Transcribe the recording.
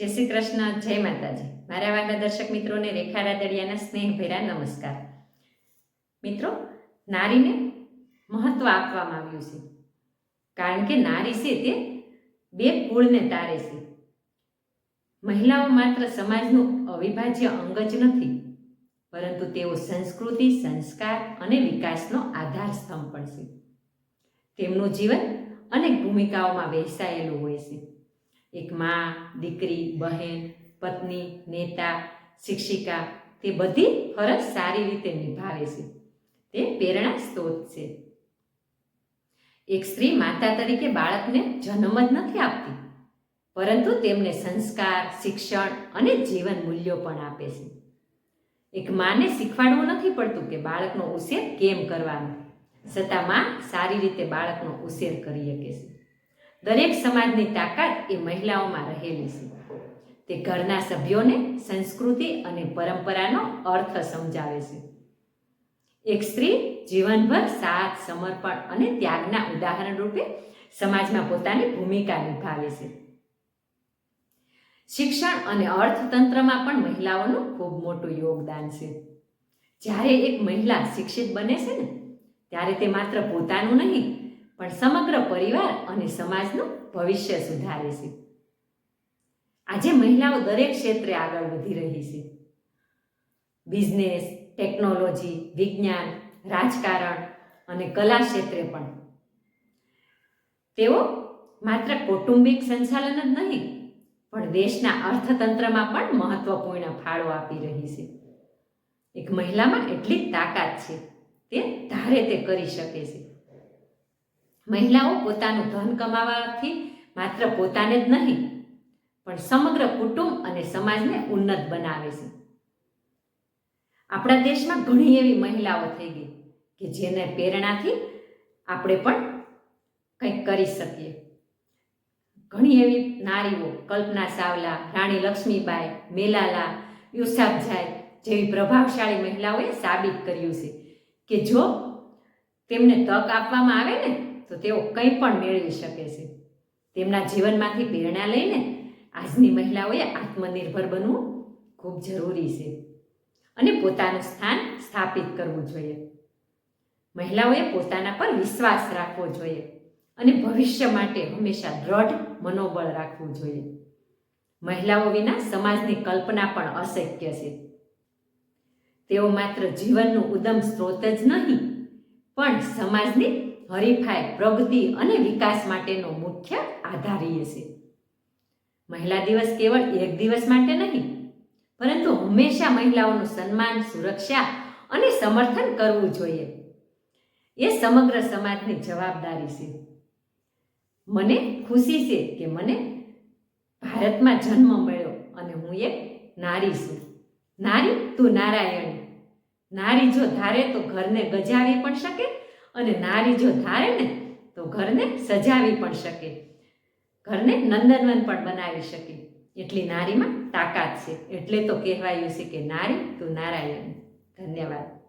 જય શ્રી કૃષ્ણ, જય માતાજી. મારા વાલા દર્શક મિત્રોને રેખા રાદડિયાના સ્નેહભેરા નમસ્કાર. મિત્રો, નારીને મહત્વ આપવામાં આવ્યું છે. કારણ કે નારી છે તે બે કુળને તારે છે. મહિલાઓ માત્ર સમાજનું અવિભાજ્ય અંગ જ નથી, પરંતુ તેઓ સંસ્કૃતિ, સંસ્કાર અને વિકાસનો આધાર સ્તંભ પણ છે. તેમનું જીવન અનેક ભૂમિકાઓમાં વહેંચાયેલું હોય છે. એક મા, દીકરી, બહેન, પત્ની, નેતા, શિક્ષિકા તે બધી ફરજ સારી રીતે નિભાવે છે. તે પ્રેરણા સ્ત્રોત છે. એક સ્ત્રી માતા તરીકે બાળકને જન્મ જ નથી આપતી, પરંતુ તેમને સંસ્કાર, શિક્ષણ અને જીવન મૂલ્યો પણ આપે છે. એક માને શીખવાડવું નથી પડતું કે બાળકનો ઉછેર કેમ કરવાનો, છતાં માં સારી રીતે બાળકનો ઉછેર કરી શકે છે. દરેક સમાજની તાકાત એ મહિલાઓમાં રહેલી છે. તે ઘરના સભ્યોને સંસ્કૃતિ અને પરંપરાનો અર્થ સમજાવે છે. એક સ્ત્રી જીવનભર સાથ, સમર્પણ અને ત્યાગના ઉદાહરણ રૂપે સમાજમાં પોતાની ભૂમિકા નિભાવે છે. શિક્ષણ અને અર્થતંત્રમાં પણ મહિલાઓનું ખૂબ મોટું યોગદાન છે. જ્યારે એક મહિલા શિક્ષિત બને છે ને, ત્યારે તે માત્ર પોતાનું નહીં પણ સમગ્ર પરિવાર અને સમાજનું ભવિષ્ય સુધારે છે. આજે મહિલાઓ દરેક ક્ષેત્રે આગળ વધી રહી છે. બિઝનેસ, ટેકનોલોજી, વિજ્ઞાન, રાજકારણ અને કલા ક્ષેત્રે પણ. તેઓ માત્ર કૌટુંબિક સંચાલન જ નહીં, પણ દેશના અર્થતંત્રમાં પણ મહત્વપૂર્ણ ફાળો આપી રહી છે. એક મહિલામાં એટલી તાકાત છે, તે ધારે તે કરી શકે છે. મહિલાઓ પોતાનું ધન કમાવાથી માત્ર પોતાને જ નહીં, પણ સમગ્ર કુટુંબ અને સમાજને ઉન્નત બનાવે છે. આપણા દેશમાં ઘણી એવી મહિલાઓ થઈ ગઈ કે જેને પ્રેરણાથી આપણે પણ કંઈક કરી શકીએ. ઘણી એવી નારીઓ, કલ્પના ચાવલા રાણી લક્ષ્મીબાઈ, મેલાલા યુસાફઝાઈ જેવી પ્રભાવશાળી મહિલાઓએ સાબિત કર્યું છે કે જો તેમને તક આપવામાં આવે ને તો તેઓ કંઈ પણ મેળવી શકે છે. તેમના જીવનમાંથી પ્રેરણા લઈને આજની મહિલાઓએ આત્મનિર્ભર બનવું ખૂબ જરૂરી છે અને પોતાનું સ્થાન સ્થાપિત કરવું જોઈએ. મહિલાઓએ પોતાના પર વિશ્વાસ રાખવો જોઈએ અને ભવિષ્ય માટે હંમેશા દ્રઢ મનોબળ રાખવું જોઈએ. મહિલાઓ વિના સમાજની કલ્પના પણ અશક્ય છે. તેઓ માત્ર જીવનનું ઉદમ સ્ત્રોત જ નહીં, પણ સમાજની હરીફાઈ, પ્રગતિ અને વિકાસ માટેનો મુખ્ય આધારીય છે મહિલા દિવસ કેવળ એક દિવસ માટે નહીં, પરંતુ હંમેશા મહિલાઓનું સન્માન, સુરક્ષા અને સમર્થન કરવું જોઈએ. એ સમગ્ર સમાજની જવાબદારી છે. મને ખુશી છે કે મને ભારતમાં જન્મ મળ્યો અને હું એક નારી છું. નારી તું નારાયણ. નારી જો ધારે તો ઘરને ગજાવી પણ શકે? અને નારી જો ધારે ને, તો ઘરને સજાવી પણ શકે. ઘરને નંદનવન પણ બનાવી શકે. એટલી નારીમાં તાકાત છે. એટલે તો કહેવાયું છે કે નારી તું નારાયણ. ધન્યવાદ.